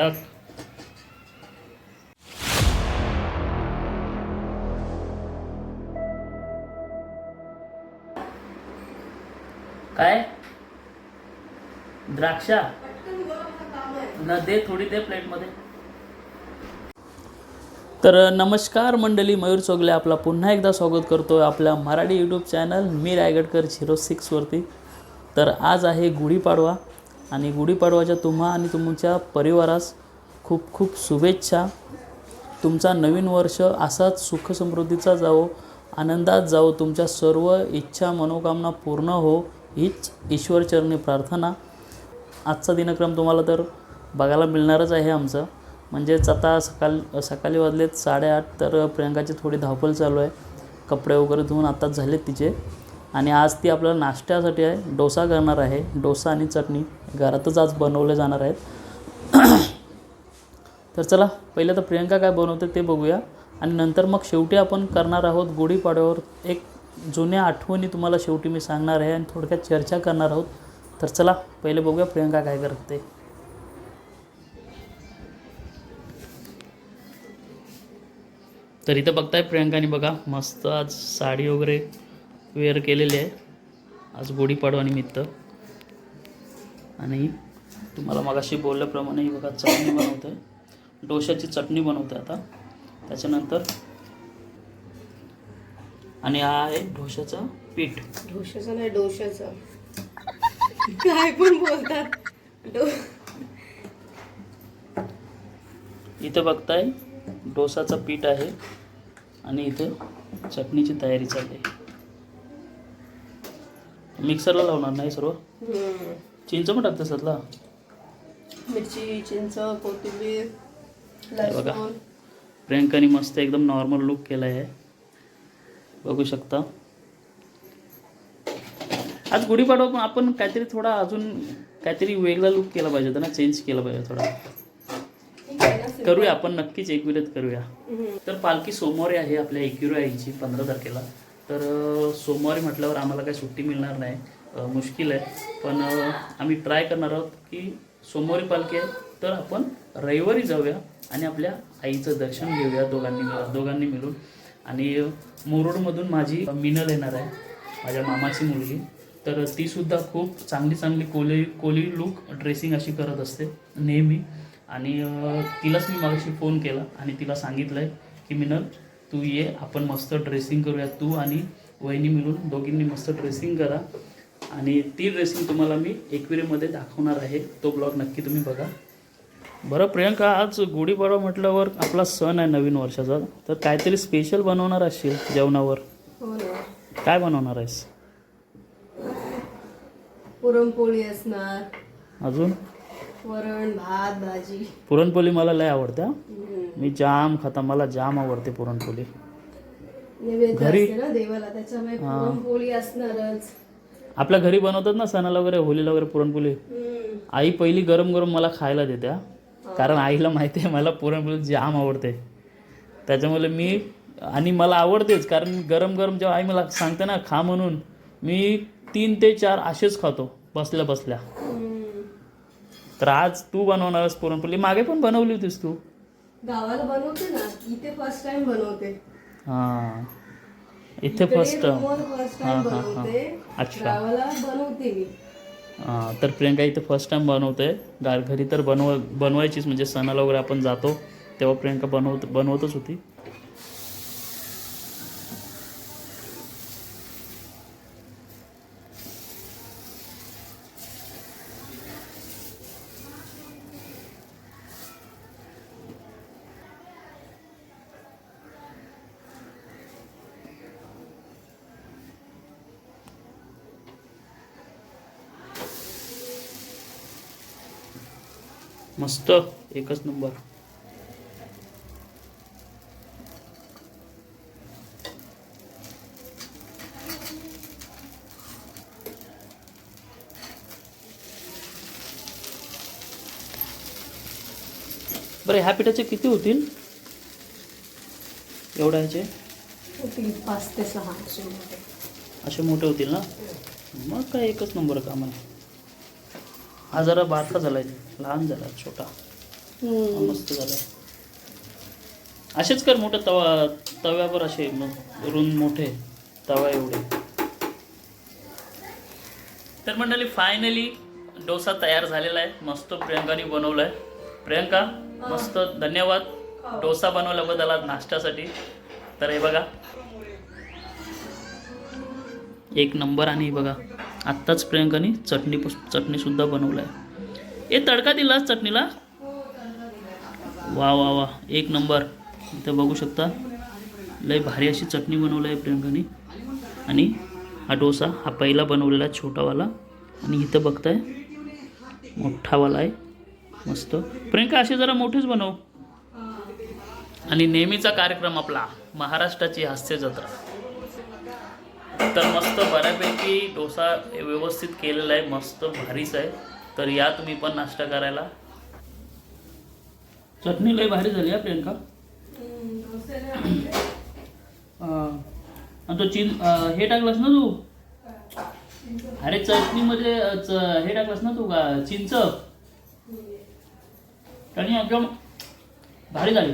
कडक काय? द्राक्षा? न दे थोडी दे प्लेटमध्ये. तर नमस्कार मंडळी मयूर चोगले आपला पुन्हा एकदा स्वागत करतो आहे आपल्या मराठी यूट्यूब चॅनल मी रायगडकर झिरो सिक्सवरती तर आज आहे गुढीपाडवा. आणि गुढीपाडवाच्या तुम्हा आणि तुमच्या परिवारास खूप खूप शुभेच्छा. तुमचा नवीन वर्ष असाच सुखसमृद्धीचा जावो आनंदात जावो तुमच्या सर्व इच्छा मनोकामना पूर्ण हो हीच ईश्वरचरणी प्रार्थना. आजचा दिनक्रम तुम्हाला तर बघायला मिळणारच आहे आमचं. म्हणजेच आता सकाळ सकाळी वाजलेत साडेआठ तर प्रियंकाची थोडी धावपळ चालू आहे. कपडे वगैरे धुवून आत्ताच झालेत तिचे. आणि आज ती आपल्याला नाश्त्यासाठी आहे डोसा करणार आहे. डोसा आणि चटणी घरातच आज बनवले जाणार आहेत. तर चला पहिले तर प्रियंका काय बनवते ते बघूया. आणि नंतर मग शेवटी आपण करणार आहोत गुढीपाडव्यावर एक जुन्या आठवणी तुम्हाला शेवटी मी सांगणार आहे आणि थोडक्यात चर्चा करणार आहोत. तर चला पहिले बघूया प्रियंका काय करते. तर इथं बघताय प्रियंकाने बघा मस्त आज साडी वगैरे वेअर केलेली आहे. आज गुढीपाडवा निमित्त. आणि तुम्हाला मगाशी बोलल्याप्रमाणे ही बघा चटणी बनवते आहे डोशाची चटणी बनवते आता. त्याच्यानंतर आणि हा आहे डोशाचं पीठ. ढोशाचं नाही डोशाचं काय पण बोलतात. डो इथं बघताय डोसाचं पीठ आहे आणि इथं चटणीची तयारी चालली आहे. मिक्सरला लावणार नाही सर्व? हम्म. चिंच पण टाकते मिरची चिंच कोथिंबीर हे बघा. लसूण. प्रियंकाने मस्त एकदम नॉर्मल लुक केला आहे बघू शकता. आज गुढीपाडवा पण आपण काहीतरी थोडा अजून काहीतरी वेगळा लुक केला पाहिजे होता ना चेंज केला पाहिजे थोडा. ठीक आहे ना करूया आपण नक्कीच एक विरत करूया. हम्म. तर पालखी सोमवारी आहे आपल्या एकविरा आईची पंधरा तारखेला. तर सोमवारी म्हटल्यावर आम्हाला काही सुट्टी मिळणार नाही. मुश्किल आहे. पण आम्ही ट्राय करणार आहोत की सोमवारी पालखी आहे तर आपण रविवारी जाऊया आणि आपल्या आईचं दर्शन घेऊया दोघांनी दोघांनी मिळून. आणि मुरुडमधून माझी मिनल येणार आहे माझ्या मामाची मुलगी. तर तीसुद्धा खूप चांगली चांगली कोली कोली लुक ड्रेसिंग अशी करत असते नेहमी. आणि तिलाच मी माझ्याशी फोन केला आणि तिला सांगितलं आहे की मिनल तू ये आपण मस्त ड्रेसिंग करूया तू आणि वहिनी मिळून. दोघींनी मस्त ड्रेसिंग करा. आणि ती ड्रेसिंग तुम्हाला मी एकविरेमध्ये दाखवणार आहे. तो ब्लॉग नक्की तुम्ही बघा. बरं प्रियंका आज गुढीपाडवा म्हटल्यावर आपला सण आहे नवीन वर्षाचा. तर काहीतरी स्पेशल बनवणार असशील जेवणावर? हो काय बनवणार आहेस? पुरणपोळी असणार. अजून? वरण भात भाजी. पुरणपोळी मला लय आवडते. मी जाम खाता मला जाम आवडते पुरणपोळी. घरी- असते ना देवाला त्याच्यामुळे पुरणपोळी असणारच. आपल्या घरी बनवतात ना सणाला वगैरे होलीला वगैरे पुरणपोळी. आई पहिली गरम गरम मला खायला देते हा. कारण आईला माहिती आहे मला पुरणपोळी जाम आवडते. त्याच्यामुळे मी आणि मला आवडतेच कारण गरम गरम जेव्हा आई मला सांगते ना खा म्हणून मी तीन ते चार असेच खातो बसल्या बसल्या. तर आज तू बनवणारच पुरणपोळी. मागे पण बनवली होतीस तू. गावाला बनवते ना इथे फर्स्ट टाइम बनवते. हां. इथे फर्स्ट फर्स्ट हा, टाइम. बनवते. अच्छा. गावाला बनवते मी. हां तर प्रियंका इथे फर्स्ट टाइम बनवते. गा घरी तर बनव बनवायचीच म्हणजे सणाला वगैरे आपण जातो तेव्हा प्रियंका बनवत बनवतच होती. मस्त. एकच नंबर. बरं ह्या पिठाचे किती होतील? एवढ्या ह्याचे? होतील पाच ते सहा असे मोठे. होतील ना? मग काय एकच नंबर काम आहे. हा जरा बारका झालाय. लहान झाला छोटा. हा मस्त झाला असेच कर मोठे तवा तव्यावर असे मग रुंद मोठे तवा एवढे. तर मंडळी फायनली डोसा तयार झालेला आहे. मस्त प्रियंकाने बनवला आहे प्रियंका मस्त धन्यवाद. डोसा बनवल्याबद्दल आज नाश्त्यासाठी. तर हे बघा एक नंबर आणि बघा आत्ताच प्रियंकाने चटणी चटणीसुद्धा बनवलं आहे ए तडका दिला चटणीला? वा वा वा एक नंबर. इथं बघू शकता लय भारी अशी चटणी बनवलं आहे प्रियंकाने. आणि हा डोसा हा पहिला बनवलेला आहे छोटावाला. आणि इथं बघताय मोठावाला आहे. मस्त. प्रियंका असे जरा मोठेच बनव. आणि नेहमीचा कार्यक्रम आपला महाराष्ट्राची हास्य जत्रा तर मस्त बऱ्यापैकी डोसा व्यवस्थित केलेला आहे मस्त भारीच आहे. तर या तुम्ही पण नाश्ता करायला. चटणी लय भारी झाली हा प्रियंका. आणि तो चिन हे टाकलास ना तू? अरे चटणीमध्ये हे टाकलास ना तू का? चिंच? आणि एकदम भारी झाली.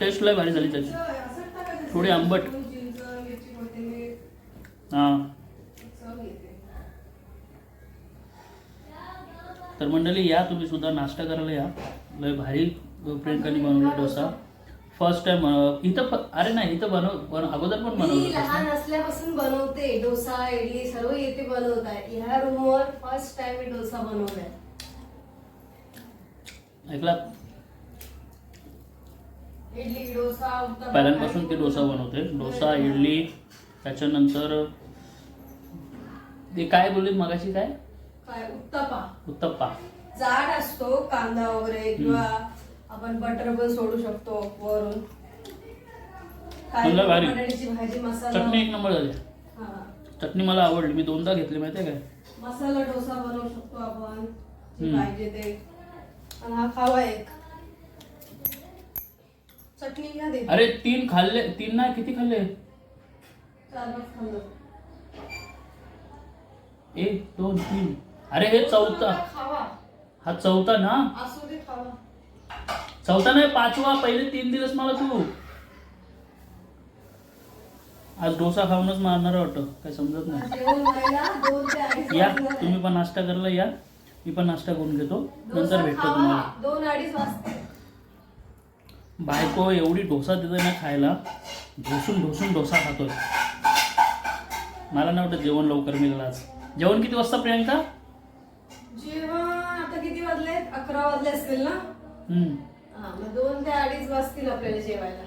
टेस्ट लय भारी झाली त्याची. थोडी आंबट. हां. तर मंडळी या तुम्ही सुद्धा नाश्ता करायला या. लय भारी प्रियंकाने बनवला डोसा. फर्स्ट टाइम इथं अरे नाही इथं बनव बन अगोदर पण बनवलं लहान. असल्यापासून बनवते डोसा इडली सर्व येते बनवताय ह्या रूमवर फर्स्ट टाइम मी डोसा बनवलाय. ऐकला? इडली डोसा पहिल्यांपासून ते डोसा बनवते. डोसा इडली त्याच्यानंतर ते काय बोलले मगाशी काय? काय उत्तपा उत्तप्पा. जाड असतो कांदा वगैरे किंवा आपण बटर पण सोडू शकतो वरून. काय म्हणलं भारी. बटाट्याची भाजी मसाला. चटणी एक नंबर झाली. हा. चटणी मला आवडली. मी दोनदा घेतली माहिती आहे काय? मसाला डोसा बनवू शकतो आपण. जे हम्म. पाहिजे ते. आणि हा खावा एक. चटणी घ्या दे अरे तीन खाल्ले तीन नाही किती खाल्ले? चार पाच खाल्लं. एक दोन तीन. अरे हे चौथा. हा चौथा ना? चौथा नाही पाचवा. पहिले तीन दिवस मला तू. आज डोसा खाऊनच मारणार वाटतं. काय समजत नाही. या. तुम्ही पण नाश्ता करायला या. मी पण नाश्ता करून घेतो. नंतर भेटतो तुम्हाला. बायको एवढी डोसा देते ना खायला. ढोसून ढोसून डोसा खातोय. मला नाही वाटत जेवण लवकर मिळेल आज. जेवण किती वाजता प्रियंका? जेवण आता किती वाजले अकरा वाजले असतील ना? हम्म. हा मग दोन ते अडीच वाजतील आपल्याला जेवायला.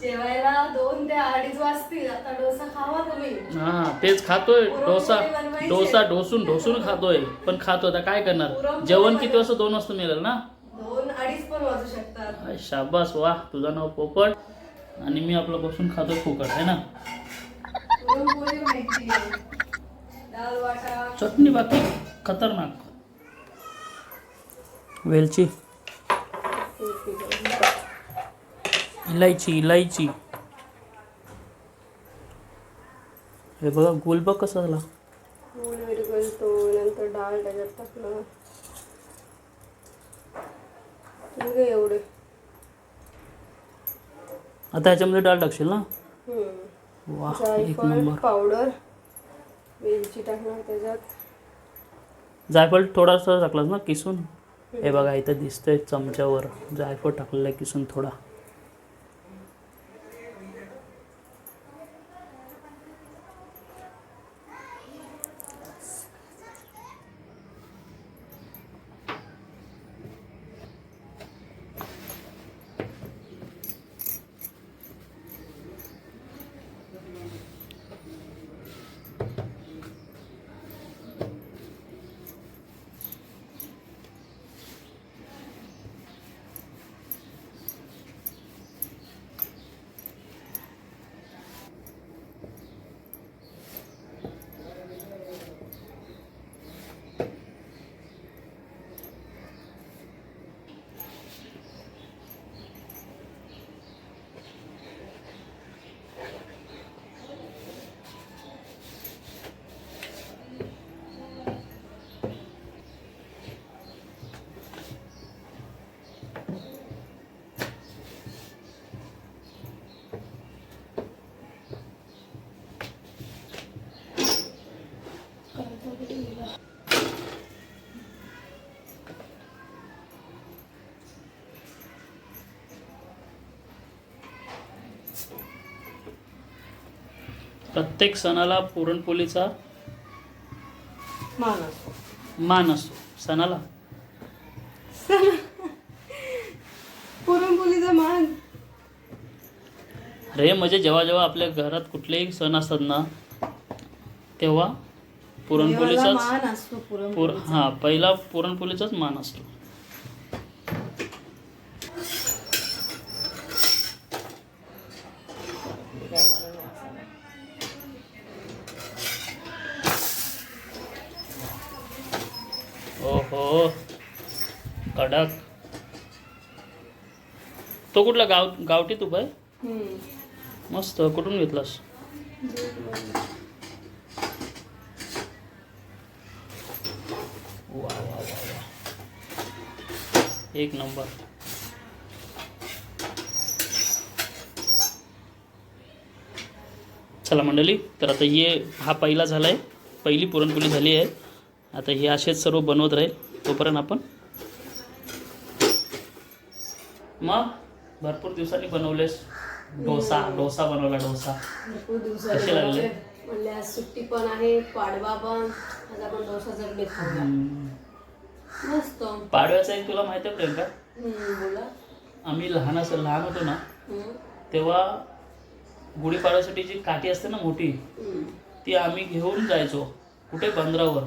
जेवायला दोन ते अडीच वाजतील. आता डोसा खावा तुम्ही. हा तेच खातोय. डोसा. डोसा ढोसून ढोसून खातोय. पण खातो आता काय करणार? जेवण किती वाजता? दोन वाजता मिळेल ना? दोन अडीच पण वाजू शकतात. शाबास वा. तुझं नाव पोपट. आणि मी आपलं बसून खातोय फुकट आहे ना? पुरणपोळी माहिती चटणी बाकी खतरनाक. वेलची. इलायची इलायची. हे बघा गोल बघ कसा झाला. विरगळतो नंतर डाळ त्याच्यात आहे एवढे. आता ह्याच्यामध्ये डाळ टाकशील ना. वा एक नंबर. पावडर. वेलची टाकणार त्याच्यात. जायफळ थोडासा टाकलास ना किसून? हे बघा इथं दिसतंय चमच्यावर. जायफळ टाकलेलं आहे किसून थोडा. प्रत्येक सणाला पुरणपोळीचा मान असतो. मान असतो. सणाला? पुरणपोळीचा मान. अरे म्हणजे जेव्हा जेव्हा आपल्या घरात कुठलेही सण असतात ना तेव्हा पुरणपोळीचाच मान असतो पुर पुरण हां पहिला पुरणपोळीचाच मान असतो ओहो कडक तो कुठला गाव गावठी तूप आहे. मस्त. कुठून घेतलास? वा वा वा वा. एक नंबर. चला मंडळी तर आता हे हा पहिला झाला आहे पहिली पुरणपोळी झाली आहे. आता हे असेच सर्व बनवत राहील. तोपर्यंत आपण मग? भरपूर दिवसांनी बनवलेस. डोसा डोसा बनवला डोसा. भरपूर कसे लागले? बनवले. म्हणले आज सुट्टी पण आहे पाडवा पण. आज आपण डोसा चटणी खाऊया. हम्म. मस्त. पाडव्याचं एक तुला माहिती आहे प्रियंका? हम्म, बोला. आम्ही लहान असं लहान होतो ना हम्म, तेव्हा गुढीपाडव्यासाठी जी काठी असते ना मोठी हम्म, ती आम्ही घेऊन जायचो कुठे? बंदरावर.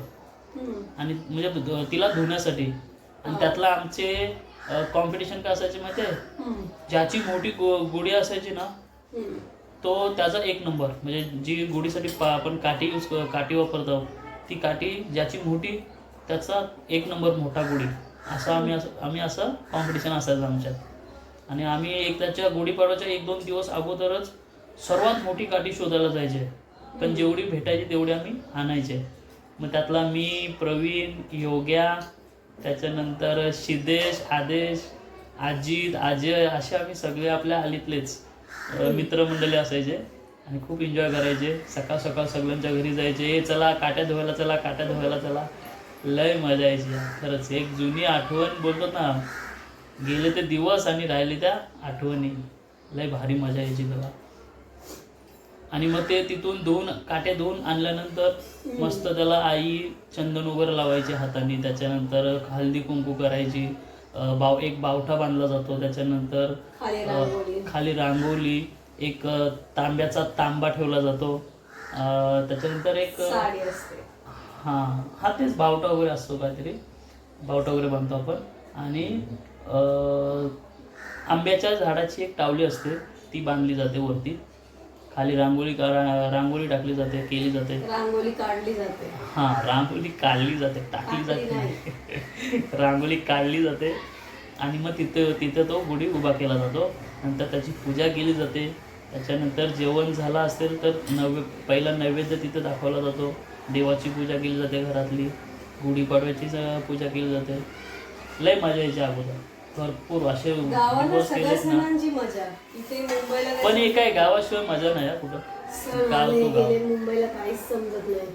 हम्म. आणि म्हणजे तिला धुण्यासाठी. आणि त्यातला आमचे कॉम्पिटिशन काय असायचे माहिती आहे ज्याची मोठी गु गुढी असायची ना. तो त्याचा एक नंबर म्हणजे जी गुढीसाठी पा आपण काठी यूज काठी वापरतो ती काठी ज्याची मोठी त्याचा एक नंबर मोठा गुढी. असं आम्ही असं आम्ही असं कॉम्पिटिशन असायचं आमच्यात आणि आम्ही एक त्याच्या गुढीपाडव्याच्या एक दोन दिवस अगोदरच सर्वात मोठी काठी शोधायला जायचे. पण जेवढी भेटायची तेवढी आम्ही आणायचे. मग त्यातला मी प्रवीण योग्या त्याच्यानंतर शिदेश आदेश अजित अजय असे आम्ही सगळे आपल्या हालीतलेच मित्रमंडळी असायचे आणि खूप एन्जॉय करायचे. सकाळ सकाळ सगळ्यांच्या घरी जायचे. ए चला काट्या धुवायला चला काट्या धुवायला चला. लय मजा यायची. खरंच एक जुनी आठवण बोलतो ना गेले ते दिवस आणि राहिले त्या आठवणी. लय भारी मजा यायची त्याला. आणि मग ते तिथून धुवून काट्या धुवून आणल्यानंतर मस्त त्याला आई चंदन वगैरे लावायची हाताने. त्याच्यानंतर हळदी कुंकू करायची. बाव एक बावठा बांधला जातो. त्याच्यानंतर खाली रांगोळी. एक तांब्याचा तांबा ठेवला जातो. त्याच्यानंतर एक हां हा तेच बावटा वगैरे असतो काहीतरी. बावटा वगैरे बांधतो आपण. आणि आंब्याच्या झाडाची एक टावली असते. ती बांधली जाते वरती. खाली रांगोळी का- रांगोळी टाकली जाते केली जाते. रांगोळी काढली जाते. हां रांगोळी काढली जाते टाकली जाते रांगोळी काढली जाते आणि मग तिथे तिथे तो गुढी उभा केला जातो. नंतर त्याची पूजा केली जाते. त्याच्यानंतर जेवण झालं असेल तर नैवे पहिला नैवेद्य तिथे दाखवला जातो. देवाची पूजा केली जाते घरातली. गुढीपाडव्याची ज- पूजा केली जाते. लय मजा यायची अगोदर. भरपूर असे गावाला दिवस सगळ्या केलेत ना. सणांची मजा. इथे मुंबईला काय पण हे काय गावाशिवाय मजा नाही हा कुठं. सण गाव आले तो गाव. गेले मुंबईला काहीच समजत नाही.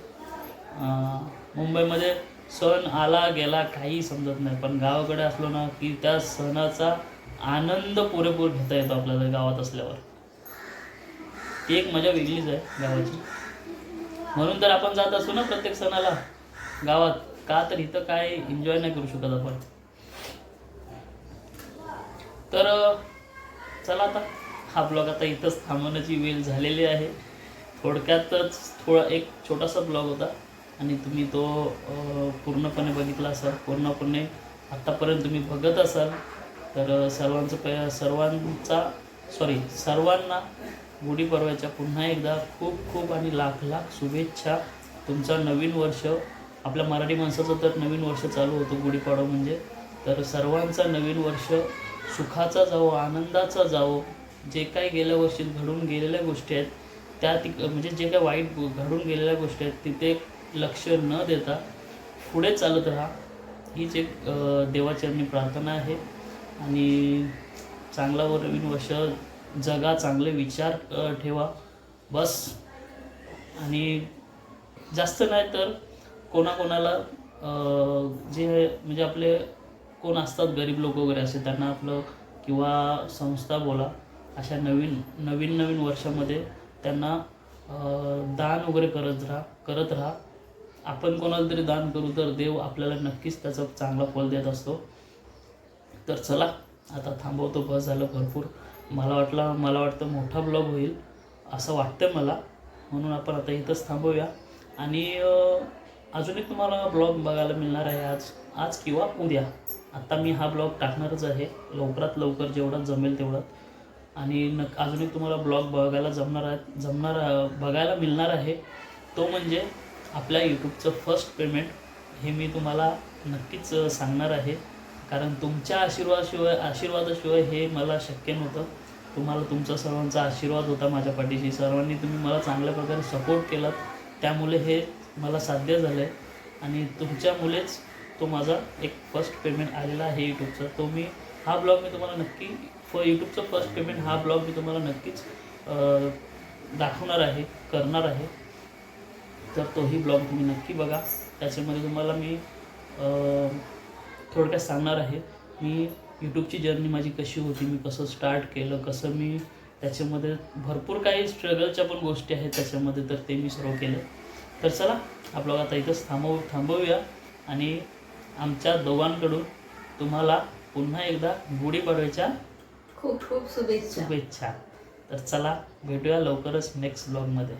अं, मुंबईमध्ये सण आला गेला काही समजत नाही. पण गावाकडे असलो ना की त्या सणाचा आनंद पुरेपूर घेता येतो आपल्याला गावात असल्यावर. ती एक मजा वेगळीच आहे गावाची. म्हणून तर आपण जात असतो ना प्रत्येक सणाला. गावात का तर इथं काय एन्जॉय नाही करू शकत आपण. तर चला आता. हा ब्लॉग आता इथंच थांबवण्याची वेळ झालेली आहे. थोडक्यातच थोडा एक छोटासा ब्लॉग होता आणि तुम्ही तो पूर्णपणे बघितला असाल. पूर्णपणे आत्तापर्यंत तुम्ही बघत असाल तर सर्वांचं प सर्वांचा सॉरी सर्वांना गुढीपर्वाच्या पुन्हा एकदा खूप खूप आणि लाख लाख शुभेच्छा. तुमचा नवीन वर्ष आपल्या मराठी माणसाचं तर नवीन वर्ष चालू होतं गुढीपाडवा म्हणजे. तर सर्वांचा नवीन वर्ष सुखाचा जावो आनंदाचा जावो जे काही गेल्या वर्षी घडून गेलेल्या गोष्टी आहेत त्या तिक म्हणजे जे काही वाईट घडून गेलेल्या गोष्टी आहेत तिथे लक्ष न देता पुढे चालत राहा. हीच एक देवाचरणी प्रार्थना आहे. आणि चांगला व नवीन वर्ष जगा चांगले विचार ठेवा. बस. आणि जास्त नाही तर कोणाकोणाला जे म्हणजे आपले कोण असतात? गरीब लोक वगैरे असे त्यांना आपलं किंवा संस्था बोला अशा नवीन नवीन नवीन वर्षामध्ये त्यांना दान वगैरे करत राहा करत राहा. आपण कोणाला तरी दान करू तर देव आपल्याला नक्कीच त्याचं चांगला फल देत असतो. तर चला आता थांबवतो बस झालं भरपूर. मला वाटलं मला वाटतं मोठा ब्लॉग होईल असं वाटतं मला. म्हणून आपण आता इथंच थांबूया. आणि अजून एक तुम्हाला ब्लॉग बघायला मिळणार आहे आज आज किंवा उद्या. आत्ता मी हा ब्लॉग टाकणारच आहे. लवकरात लवकर जेवढा जमेल तेवढा. आणि न अजून तुम्हाला ब्लॉग बघायला जमणार आहे जमणार बघायला मिळणार आहे. तो म्हणजे आपल्या यूट्यूबचं फर्स्ट पेमेंट हे मी तुम्हाला नक्कीच सांगणार आहे. कारण तुमच्या आशीर्वादाशिवाय आशीर्वादाशिवाय हे मला शक्य नव्हतं. तुम्हाला तुमचा सर्वांचा आशीर्वाद होता माझ्या पाठीशी. सर्वांनी तुम्ही मला चांगल्या प्रकारे सपोर्ट केलात. त्यामुळे हे मला साध्य झालं आहे आणि तुमच्यामुळेच तो माझा एक फर्स्ट पेमेंट आलेला आहे यूट्यूबचा तो मी हा ब्लॉग मी तुम्हाला नक्की फ यूट्यूबचा फर्स्ट पेमेंट हा ब्लॉग मी तुम्हाला नक्कीच दाखवणार आहे करणार आहे. तर तोही ब्लॉग तुम्ही नक्की बघा. त्याच्यामध्ये तुम्हाला मी थोडक्यात सांगणार आहे. मी यूट्यूबची जर्नी माझी कशी होती मी कसं स्टार्ट केलं कसं मी त्याच्यामध्ये भरपूर काही स्ट्रगलच्या पण गोष्टी आहेत त्याच्यामध्ये तर ते मी सर्व केलं. तर चला हा ब्लॉग आता इथंच थांबव थांबवूया आणि आमच्या दोघांकडून तुम्हाला पुन्हा एकदा गुढीपाडव्याच्या खूप खूप शुभेच्छा. शुभेच्छा. तर चला भेटूया लवकरच नेक्स्ट ब्लॉगमध्ये